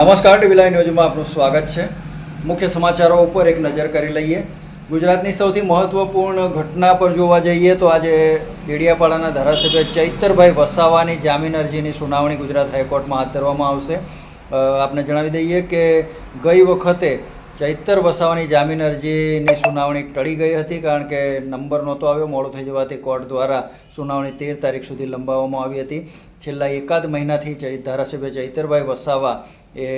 નમસ્કાર, TV live ન્યૂઝમાં આપનું સ્વાગત છે. મુખ્ય સમાચારો ઉપર એક નજર કરી લઈએ. ગુજરાતની સૌથી મહત્વપૂર્ણ ઘટના પર જોવા જઈએ તો આજે ડેડિયાપાડાના ધારાસભ્ય ચૈતરભાઈ વસાવાની જામીન અરજીની સુનાવણી ગુજરાત હાઈકોર્ટમાં હાથ ધરવામાં આવશે. આપને જણાવી દઈએ કે ગઈ વખતે ચૈતર વસાવાની જામીન અરજીની સુનાવણી ટળી ગઈ હતી કારણ કે નંબર નહોતો આવ્યો. મોડું થઈ જવાથી કોર્ટ દ્વારા સુનાવણી તેર તારીખ સુધી લંબાવવામાં આવી હતી. છેલ્લા એકાદ મહિનાથી ધારાસભ્ય ચૈતરભાઈ વસાવા એ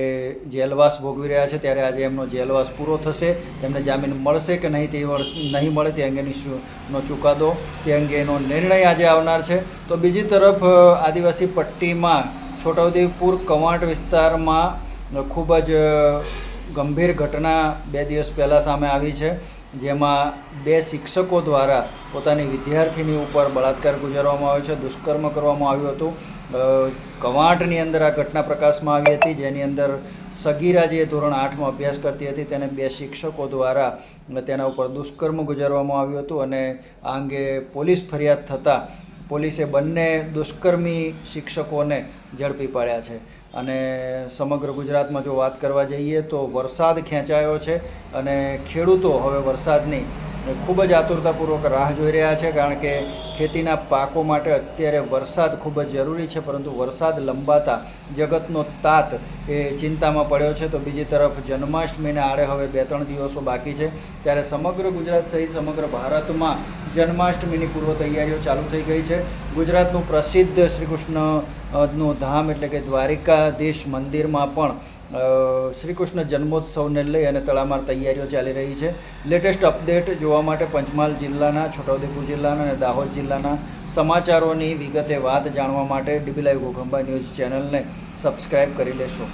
જેલવાસ ભોગવી રહ્યા છે. ત્યારે આજે એમનો જેલવાસ પૂરો થશે. તેમને જામીન મળશે કે નહીં તે વર્ષ નહીં મળે તે અંગેની નો ચુકાદો તે અંગેનો નિર્ણય આજે આવનાર છે. તો બીજી તરફ આદિવાસી પટ્ટીમાં છોટાઉદેપુર કવાંટ વિસ્તારમાં ખૂબ જ ગંભીર ઘટના બે દિવસ પહેલાં સામે આવી છે, જેમાં બે શિક્ષકો દ્વારા પોતાની વિદ્યાર્થીની ઉપર બળાત્કાર ગુજારવામાં આવ્યો છે, દુષ્કર્મ કરવામાં આવ્યું હતું. કવાંટની અંદર આ ઘટના પ્રકાશમાં આવી હતી, જેની અંદર સગીરા જે ધોરણ આઠમાં અભ્યાસ કરતી હતી. તેને બે શિક્ષકો દ્વારા તેના ઉપર દુષ્કર્મ ગુજારવામાં આવ્યું હતું અને આ અંગે પોલીસ ફરિયાદ થતાં પોલીસે બંને દુષ્કર્મી શિક્ષકોને ઝડપી પાડ્યા છે. અને સમગ્ર ગુજરાતમાં જો વાત કરવા જઈએ તો વરસાદ ખેંચાયો છે અને ખેડૂતો હવે વરસાદની ખૂબ જ આતુરતાપૂર્વક રાહ જોઈ રહ્યા છે, કારણ કે ખેતીના પાકો માટે અત્યારે વરસાદ ખૂબ જ જરૂરી છે, પરંતુ વરસાદ લંબાતા જગતનો તાત એ ચિંતામાં પડ્યો છે. તો બીજી તરફ જન્માષ્ટમીને આડે હવે બે ત્રણ દિવસો બાકી છે. ત્યારે સમગ્ર ગુજરાત સહિત સમગ્ર ભારતમાં જન્માષ્ટમીની પૂર્વ તૈયારીઓ ચાલુ થઈ ગઈ છે. ગુજરાતનું પ્રસિદ્ધ શ્રી કૃષ્ણ ધામ એટલે કે દ્વારિકાધીશ મંદિરમાં પણ શ્રી કૃષ્ણ જન્મોત્સવને લઈ અને તડામાર તૈયારીઓ ચાલી રહી છે. લેટેસ્ટ અપડેટ જોવા માટે પંચમહાલ જિલ્લાના, છોટાઉદેપુર જિલ્લાના અને દાહોદ જિલ્લાના સમાચારોની વિગતે વાત જાણવા માટે ડીબી લાઈવ ઘોઘંબા ન્યૂઝ ચેનલને સબસ્ક્રાઈબ કરી લેશો.